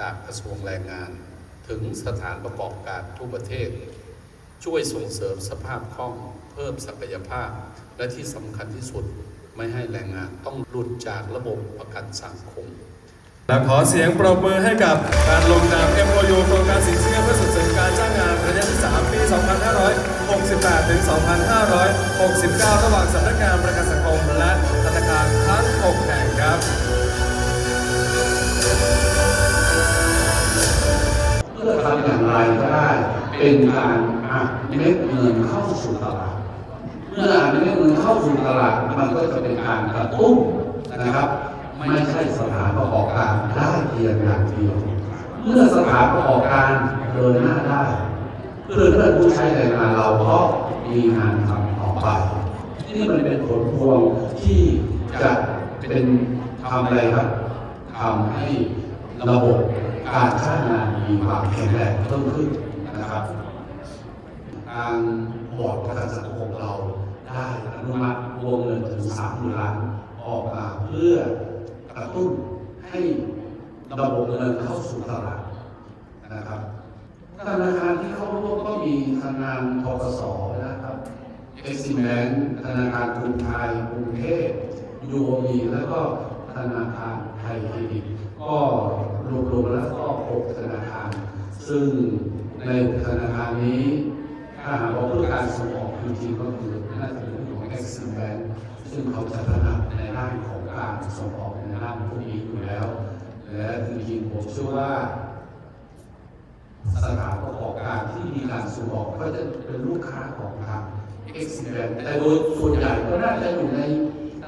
จากกระทรวงแรงงาน ถึงสถานประกอบการทั่วประเทศ ช่วยส่งเสริมสภาพคล่องเพิ่มศักยภาพ และที่สำคัญที่สุดไม่ให้แรงงานต้องหลุดจากระบบประกันสังคมและขอเสียงปรบมือให้กับการลงนาม MOU โครงการสินเชื่อเพื่อส่งเสริมการจ้างงานระยะที่ 3 ปี 2568 ถึง 2569 ระหว่างสำนักงานประกันสังคมและ เป็นการอัดเม็ดเงินเข้าสู่ตลาด เมื่ออัดเม็ดเงินเข้าสู่ตลาดมันก็จะเป็นการกระตุ้นนะครับ ไม่ใช่สถานประกอบการได้เพียงอย่างเดียว เมื่อสถานประกอบการเดินหน้าได้เพื่อนเพื่อนผู้ใช้แรงงานเราก็มีงานทำต่อไปนี่มันเป็นผลพวงที่จะเป็นทำอะไรครับทำให้ระบบการจ้างงานมีความแข็งแรงเพิ่มขึ้นางบอร์ดประกันสังคมเราได้อนุมัติวงเงินถึงสามหมื่นล้านออกมาเพื่อกระตุ้นให้ระบบเงินเข้าสู่ตลาดนะครับธนาคารที่เข้าร่วมก็มีธนาคารทกสนะครับเอ็กซิแบงธนาคารกรุงไทยกรุงเทพยูโอบีแล้วก็ธนาคารไทยเครดิตก็รวมๆแล้วก็หกธนาคาร ซึ่งในธนาคารนี้ ถ้าหากว่าเพื่อการส่งออกจริงๆก็คือน่าจะเป็นเรื่องของ Exim Bank ซึ่งเขาจะถนัดในด้านของการส่งออกในด้านพวกนี้อยู่แล้ว และจริงๆผมเชื่อว่าสถานประกอบการที่มีการส่งออกก็จะเป็นลูกค้าของทาง Exim Bank แต่โดยส่วนใหญ่ก็น่าจะอยู่ใน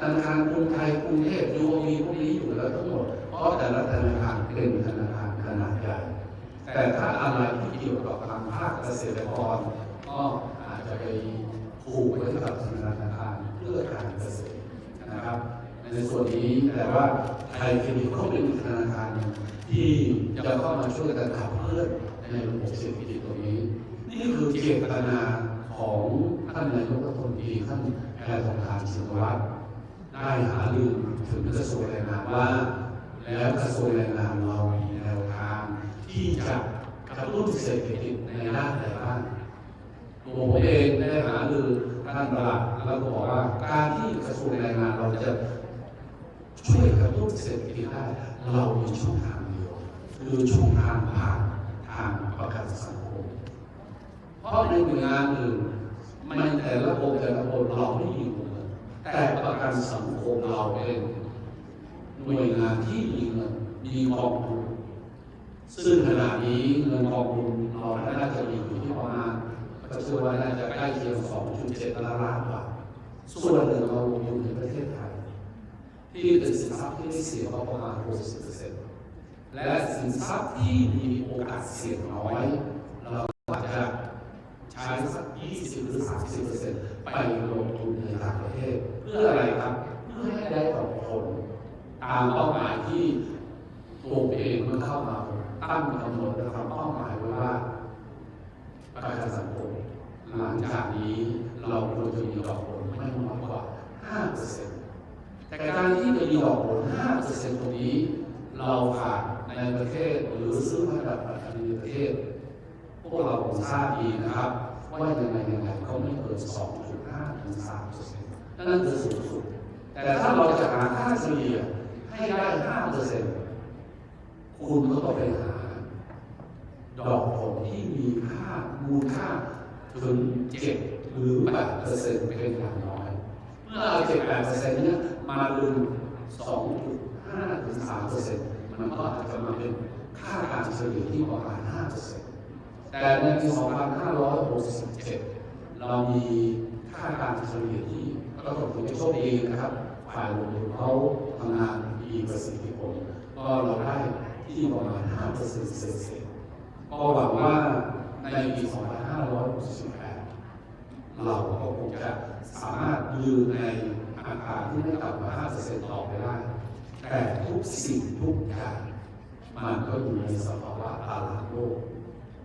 ธนาคารกรุงไทยกรุงเทพยูโอมีพวกนี้อยู่แล้วทั้งหมดเพราะแต่ละธนาคารเป็นธนาคารขนาดใหญ่แต่ถ้าอะไรที่เกี่ยวกับทางภาคเกษตรกร ก็อาจจะไปผูกไว้กับธนาคารเพื่อการเกษตรนะครับ ในส่วนนี้แต่ว่าไทยเครดิตก็เป็นธนาคารที่จะเข้ามาช่วยกันขับเคลื่อนในระบบเศรษฐกิจตรงนี้ นี่คือเจตนาของท่านนายกรัฐมนตรีท่านแพทองทานชินวัตรได้หารือถึงกระทรวงแรงงานว่า แล้วกระทรวงแรงงานเรามีแนวทางที่จะกระตุ้นเศรษฐกิจในด้านใดบ้าง ตัวผมเองได้หารือท่านประหลัดแล้วก็บอกว่าการที่กระทรวงแรงงานเราจะช่วยกระตุ้นเศรษฐกิจได้เรามีช่องทางเดียวคือช่องทางผ่านทางประกันสังคมเพราะในหน่วยงานอื่นมันแต่ละองค์แต่ละองค์เราไม่มีเงินแต่ประกันสังคมเราเป็นหน่วยงานที่มีเงินมีกองทุนซึ่งขณะนี้เงินกองทุนเราน่าจะมีอยู่ที่ประมาณ ก็เชื่อว่าน่าจะใกล้เคียง2.7ล้านล้านบาทส่วนหนึ่งเราอยู่ในประเทศไทย ที่เป็นสินทรัพย์ที่ไม่เสี่ยงประมาณ 60%และสินทรัพย์ที่มีโอกาสเสี่ยงน้อย เราอาจจะใช้สัก 20 หรือ 30%ไปลงทุนในต่างประเทศ เพื่ออะไรครับ เพื่อให้ได้ผลตามเป้าหมายที่ตัวเองเมื่อเข้ามาตั้งกำหนดและทำเป้าหมายไว้ว่า ประกันสังคมหลังจากนี้เราควรจะมีดอกผลไม่น้อยกว่า 5%แต่การที่จะมีดอกผล 5%ตรงนี้ เราขาดในประเทศหรือซื้อมาจากในประเทศ พวกเราคงทราบดีนะครับ ว่ายังไงยังไงก็ไม่เกิน 2.5 ถึง 3%นั่นคือสูงสุด แต่ถ้าเราจะหาค่าเฉลี่ยให้ได้ 5%คุณก็ต้องไปหา ดอกผลที่มีค่ามูลค่าถึง7หรือ8เปอร์เซ็นต์เป็นอย่างน้อย เมื่อเอา7 8เปอร์เซ็นต์นี้มาดึง2.5ถึง3เปอร์เซ็นต์มันก็อาจจะมาเป็นค่าการเฉลี่ยที่ประมาณ5เปอร์เซ็นต์แต่ในปี2567เจ็ดเรามีค่าการเฉลี่ยที่ก็ต้องถือเป็นโชคดีนะครับฝ่ายลงทุนเขาทำงานมีประสิทธิผลก็เราได้ที่ประมาณ5เปอร์เซ็นต์เศษ ก็หวังว่าในปี 2568 เราก็คงจะสามารถยืนในอาคารที่ไม่ต่ำกว่า5%ต่อไปได้ แต่ทุกสิ่งทุกอย่างมันก็อยู่ในสภาวะตลาดโลก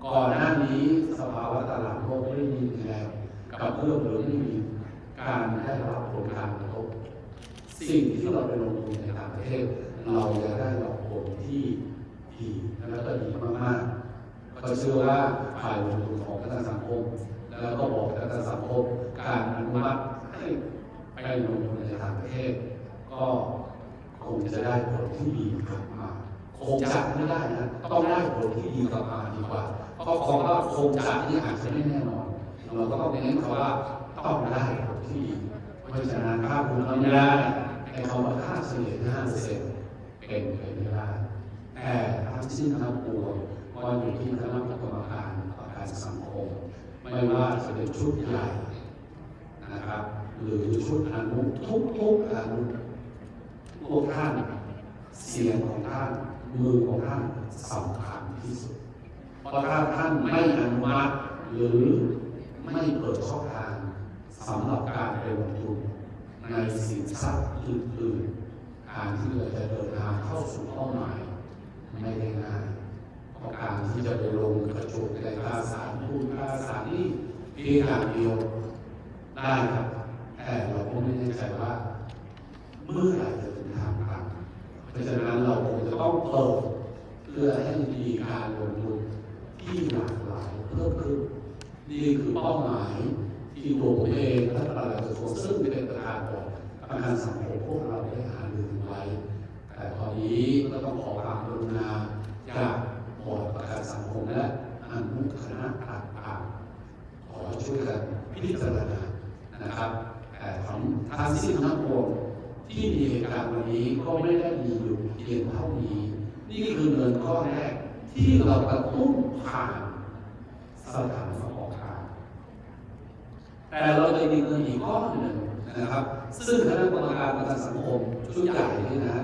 ก่อนหน้านี้สภาวะตลาดโลกไม่มีแรงกับเพื่อมหรือไม่มีการได้รับผลการกระทบสิ่งที่เราไปลงทุนในต่างประเทศ เราจะได้รับผลที่ดีและ เชื่อว่าฝ่ายลงทุนของประกันสังคม แล้วก็บอกประกันสังคมการอนุมัติให้ไปลงทุนในต่างประเทศ ก็คงจะได้ผลที่ดีกลับมาคงจะไม่ได้นะต้องได้ผลที่ดีกลับมาดีกว่าเพราะคำว่าคงจะนี่อาจจะไม่แน่นอนเราก็ต้องเน้นคำว่าต้องได้ผลที่ดีเพราะฉะนั้นถ้าคุณทำไม่ได้ไอ้คำว่าค่าเฉลี่ยห้าเปอร์เซ็นต์เป็นไปไม่ได้แต่ทั้งสิ้นทั้งปวง ก็อยู่ที่คณะกรรมการประกันสังคม ไม่ว่าจะเป็นชุดใหญ่นะครับ หรือชุดอนุทุกทุกอนุพวกท่านเสียงของท่านมือของท่านสำคัญที่สุด เพราะถ้าท่านไม่อนุมัติหรือไม่เปิดช่องทางสำหรับการไปลงทุนในสินทรัพย์อื่นๆการที่เราจะเดินทางเข้าสู่เป้าหมายไม่ได้ง่ายเพราะการที่จะไปลงกระจุกในตราสารทุนตราสารห นี้เพียงอย่างเดียวได้ครับ แต่เราก็ไม่แน่ใจว่า เมื่อไหร่จะถึงทางตันเพราะฉะนั้นเราคงจะต้องเปิดเพื่อให้มีการลงทุนที่หลากหลายเพิ่มขึ้นนี่คือเป้าหมายที่ตัวผมเองและประหลัดกระทรวงซึ่งเป็นประธานบอร์ดประกันสังคมพวกเราได้หารือไว้แต่ตอนนี้ก็ต้องขอความกรุณาจากบอร์ดประกันสังคมและอนุคณะต่างๆ ขอช่วยกันพิจารณานะครับแต่ทั้งทั้งสิ้นทั้งปวงที่มีเหตุการณ์วันนี้ก็ไม่ได้มีอยู่เพียงเท่านี้ นี่คือเงินก้อนแรกที่เรากระตุ้นผ่านสถานประกอบการแต่เราจะมีเงินอีกก้อนหนึ่งนะครับ ซึ่งคณะกรรมการประกันสังคมชุดใหญ่นี่นะ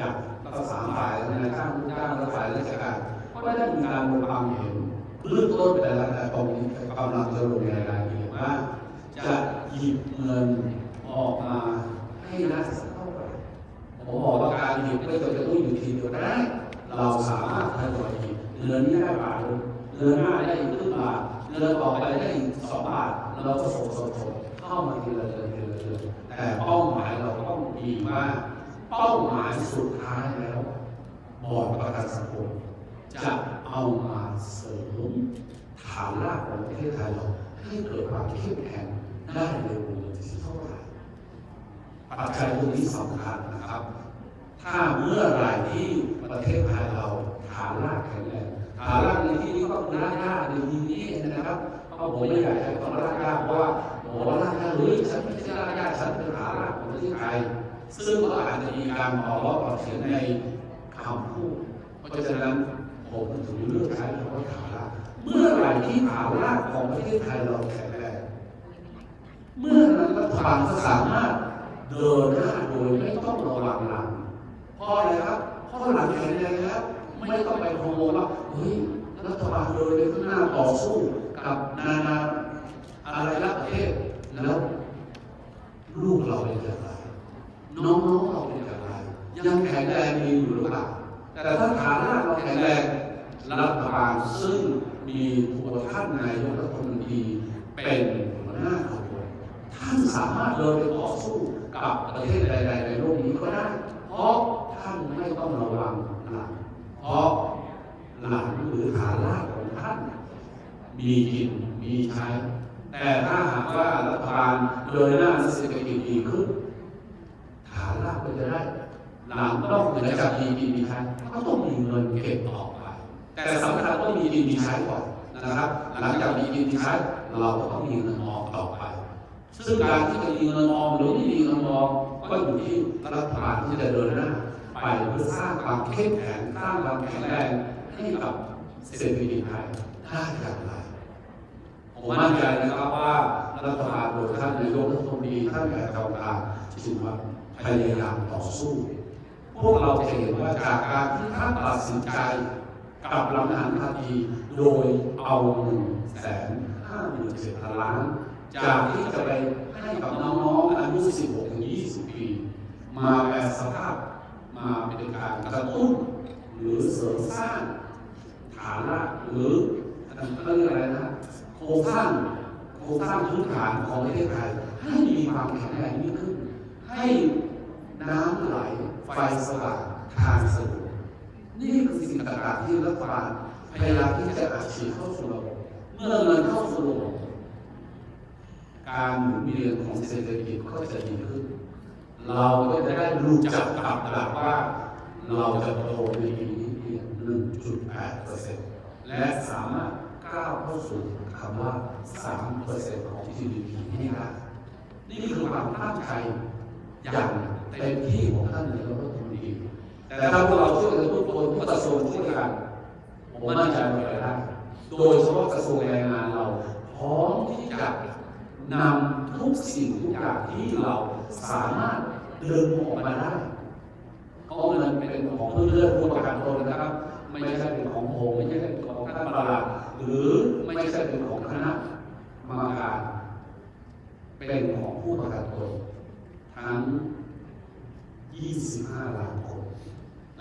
จากทั้งสามฝ่ายนายจ้างลูกจ้างและฝ่ายราชการก็ได้มีการลงความเห็น เบื้องต้นไปแล้วแต่ตรงนี้กำลังจะลงรายละเอียดว่า จะหยิบเงินออกมาให้ได้สักเท่าไหร่ผมบอกว่าการหยิบไม่จำเป็นต้องอยู่ทีเดียวได้ เราสามารถทยอยหยิบเดือนนี้ได้บาทหนึ่งเดือนหน้าได้อีกครึ่งบาทเดือนต่อไปได้อีกสองบาทเราก็ส่งส่งส่งเข้ามาทีละเดือนทีละเดือนแต่เป้าหมายเราต้องดีมากเป้าหมายสุดท้ายแล้วบอร์ดประกันสังคมจะ เอามาเสริมฐานรากของประเทศไทยเราให้เกิดความเข้มแข็งได้ในวงเงินที่เท่าไหร่ปัจจัยตรงนี้สำคัญนะครับ ถ้าเมื่อไหร่ที่ประเทศไทยเราฐานรากแข็งแรงฐานรากในที่นี้ก็คือรากหญ้าในที่นี้เองนะครับเพราะผมไม่อยากใช้คำว่ารากหญ้าเพราะว่าโอ้รากหญ้าเฮ้ยฉันไม่ใช่รากหญ้าฉันเป็นฐานรากของประเทศไทยซึ่งก็อาจจะมีการต่อรอบต่อเถียงในคำพูดเพราะฉะนั้น ผมถึงเลือกใช้คำว่าฐานรากเมื่อไหร่ที่ฐานรากของประเทศไทยเราแข็งแรงเมื่อนั้นรัฐบาลก็สามารถเดินหน้าโดยไม่ต้องระวังหลังเพราะอะไรครับเพราะหลังแข็งแรงแล้วไม่ต้องไปกังวลว่าเฮ้ยรัฐบาลเดินไปข้างหน้าต่อสู้กับนานาอะไรละประเทศแล้วลูกเราเป็นอย่างไรน้องๆเราเป็นอย่างไรยังแข็งแรงดีอยู่หรือเปล่าแต่ถ้าฐานะเราแข็งแรง รัฐบาลซึ่งมีตัวท่านนายกรัฐมนตรีเป็นหัวหน้าขบวนท่านสามารถเดินไปต่อสู้กับประเทศใด ๆ ในโลกนี้ก็ได้ เพราะท่านไม่ต้องระวังหลังเพราะหลังหรือฐานรากของท่าน มีกินมีใช้ แต่ถ้าหากว่ารัฐบาลเดินหน้าเศรษฐกิจดีขึ้นฐานรากก็จะได้หลังนอกเหนือจากมีกินมีใช้ก็ต้องมีเงินเก็บต่อไป แต่สำคัญต้องมีกินมีใช้ก่อนนะครับ หลังจากมีกินมีใช้เราก็ต้องมีเงินออมต่อไป ซึ่งการที่จะมีเงินออมหรือไม่มีเงินออมก็อยู่ที่รัฐบาลที่จะเดินหน้าไปเพื่อสร้างความเข้มแข็งสร้างความแข็งแรงให้กับเศรษฐกิจไทยได้อย่างไรผมมั่นใจนะครับว่ารัฐบาลโดยท่านนายกรัฐมนตรีท่านแผ่นกองกางจึงมาพยายามต่อสู้ พวกเราจะเห็นว่าจากการที่ท่านตัดสินใจ กับลำหันคดีโดยเอาหนึ่งแสนห้าหมื่นเจ็ดพันล้าน จากที่จะไปให้กับน้องๆอายุ 16 ถึง 20 ปี มาแปลสภาพมาเป็นการกระตุ้นหรือเสริมสร้างฐานรากหรือเขาเรียกอะไรนะโครงสร้างโครงสร้างพื้นฐานของประเทศไทยให้มีความแข็งแรงยิ่งขึ้น ให้น้ำไหลไฟสว่างทางสะดวก นี่คือสิ่งต่างๆที่รัฐบาลพยายามที่จะอัดฉีดเข้าสู่ระบบเมื่อเงินเข้าสู่ระบบการหมุนเวียนของเศรษฐกิจก็จะดีขึ้น เราก็จะได้รู้จักกับหลักว่า เราจะโตในปีนี้เพียง1.8เปอร์เซ็นต์และสามารถก้าวเข้าสู่คำว่า3เปอร์เซ็นต์ของ GDP ให้ได้นี่คือความตั้งใจอย่างเต็มที่ของท่านนายกรัฐมนตรี แต่ถ้าพวกเราช่วยกันทุกคนทุกกระทรวงช่วยกันผมมั่นใจว่าจะได้โดยเฉพาะกระทรวงแรงงานเราพร้อมที่จะนำทุกสิ่งทุกอย่างที่เราสามารถเดินออกมาได้เพราะเงินเป็นของเพื่อนๆผู้ประกันตนนะครับ ไม่ใช่เป็นของผมไม่ใช่เป็นของท่านประหลัดหรือไม่ใช่เป็นของคณะกรรมการเป็นของผู้ประกันตนทั้ง 25ล้านคน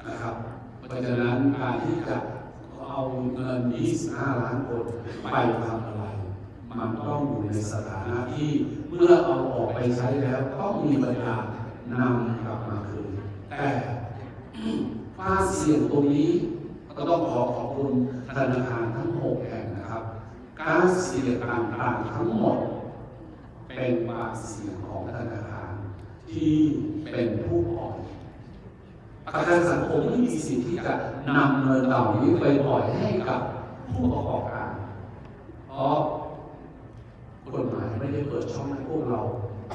นะครับ เพราะฉะนั้นการที่จะเอาเงิน 25 ล้านคนไปทำอะไร มันต้องอยู่ในสถานะที่เมื่อเอาออกไปใช้แล้วต้องมีปัญญานำกลับมาคืนแต่ควาเสี่ยงตรงนี้ก็ต้องขอขอบคุณธนาคารทั้ง 6 แห่งนะครับการเสี่ยงต่างๆทั้งหมด เป็นควาเสี่ยงของธนาคารที่เป็นผู้ ประกันสังคมไม่มีสิทธิ์ที่จะนำเงินเหล่านี้ไปปล่อยให้กับผู้ประกอบการ เพราะกฎหมายไม่ได้เปิดช่องให้พวกเรา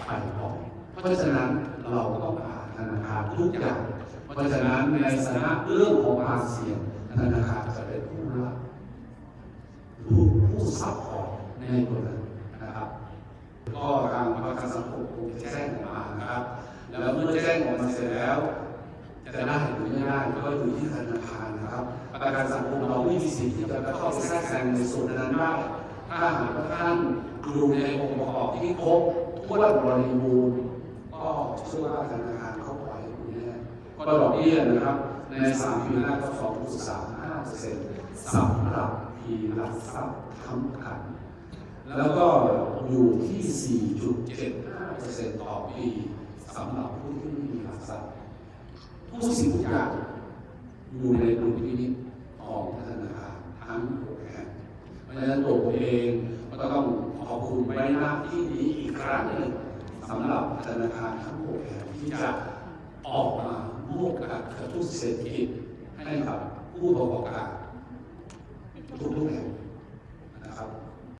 ไปปล่อย เพราะฉะนั้นเราต้องผ่านธนาคารทุกอย่าง เพราะฉะนั้นในสถานะเรื่องของควาเสียงธนาคารจะเป็นผู้รับผู้ผู้ซัพพอร์ตในตัวนั้นนะครับ ก็ทางประกันสังคมคงจะแจ้งออกมานะครับ แล้วเมื่อแจ้งออกมาเสร็จแล้ว จะได้หรือไม่ได้ก็อยู่ที่ธนาคารนะครับ ประกันสังคมเราไม่มีสิทธิ์ที่จะเข้าไปแทรกแซงในส่วนนั้นได้ถ้าหากว่าท่านอยู่ในองค์ประกอบที่ครบถ้วบริบูรณ์ก็เชื่อว่าธนาคารเขาปล่อยอยู่แน่ก็ดอกเบี้ยนะครับ ในสามปีแรกก็สองจุดสามห้าเปอร์เซ็นต์สำหรับพีหลักทรัพย์ค้ำกัน แล้วก็อยู่ที่ 4.75%ต่อปีสำหรับผู้ที่มีหลักทรัพย์ทุก สิ่งทุกอย่างอยู่ในดุลพินิจของธนาคารทั้งหกแห่งเพราะฉะนั้นตัวผมเองก็ต้องขอบคุณไว้หน้าที่นี้อีกครั้งหนึ่งสำหรับธนาคารทั้งหกแห่งที่จะออกมาร่วมกันกระตุ้นเศรษฐกิจให้กับผู้ประกอบการทุกๆแห่ง